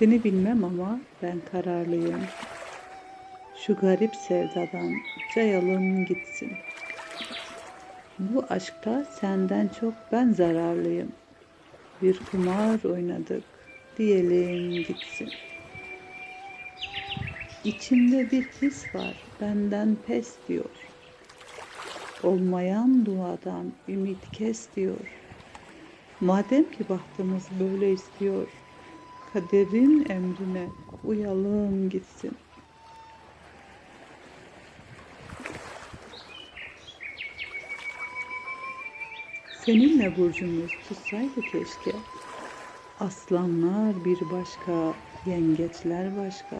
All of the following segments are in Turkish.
Seni bilmem ama ben kararlıyım. Şu garip sevdadan cayalım gitsin. Bu aşkta senden çok ben zararlıyım. Bir kumar oynadık diyelim gitsin. İçimde bir his var benden pes diyor. Olmayan duadan ümit kes diyor. Madem ki bahtımız böyle istiyor, kaderin emrine uyalım gitsin. Seninle burcumuz tutsaydı keşke. Aslanlar bir başka, yengeçler başka.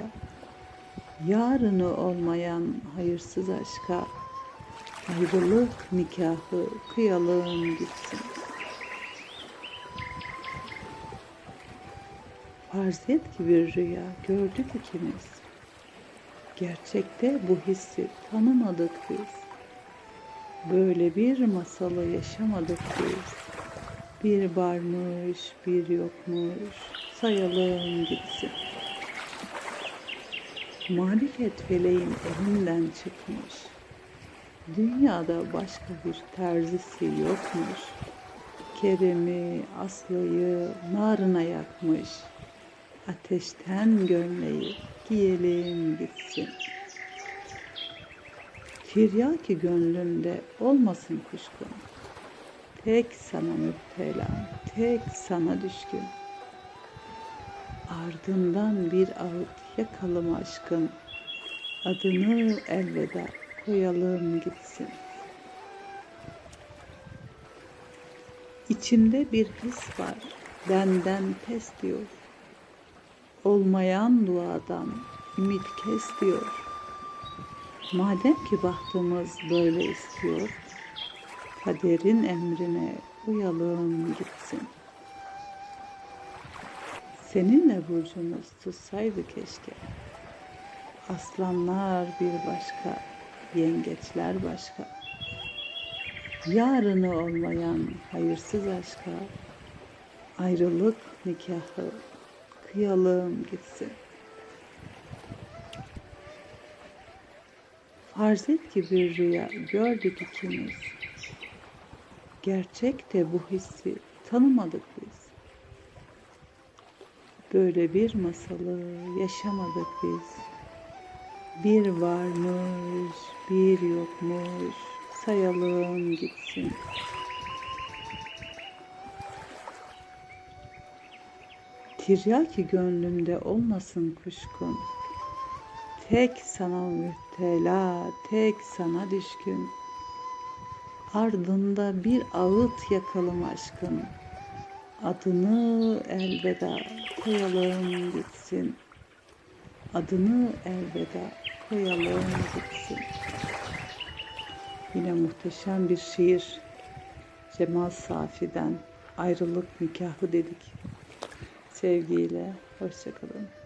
Yarını olmayan hayırsız aşka ayrılık nikahı kıyalım gitsin. Farz et ki bir rüya gördük ikimiz. Gerçekte bu hissi tanımadık biz. Böyle bir masalı yaşamadık biz. Bir varmış, bir yokmuş, sayalım gitsin. Marifet feleğin elinden çıkmış. Dünyada başka bir terzisi yokmuş. Kerem'i, Aslı'yı narına yakmış. Ateşten gömleği giyelim gitsin. Tiryaki gönlümde olmasın kuşkun. Tek sana müptela, tek sana düşkün. Ardından bir ağıt yakalım aşkın. Adını elveda koyalım gitsin. İçimde bir his var, benden pes diyor. Olmayan duadan ümit kes diyor. Madem ki bahtımız böyle istiyor, kaderin emrine uyalım gitsin. Seninle burcumuz tutsaydı keşke. Aslanlar bir başka, yengeçler başka. Yarını olmayan hayırsız aşka, ayrılık nikahı kıyalım gitsin. Farz et ki bir rüya gördük ikimiz. Gerçekte bu hissi tanımadık biz. Böyle bir masalı yaşamadık biz. Bir varmış, bir yokmuş, sayalım gitsin. Tiryaki gönlümde olmasın kuşkun. Tek sana müptela, tek sana düşkün. Ardında bir ağıt yakalım aşkın. Adını elveda koyalım gitsin. Adını elveda koyalım gitsin. Yine muhteşem bir şiir. Cemal Safi'den ayrılık nikahı dedik. Sevgiyle, hoşçakalın.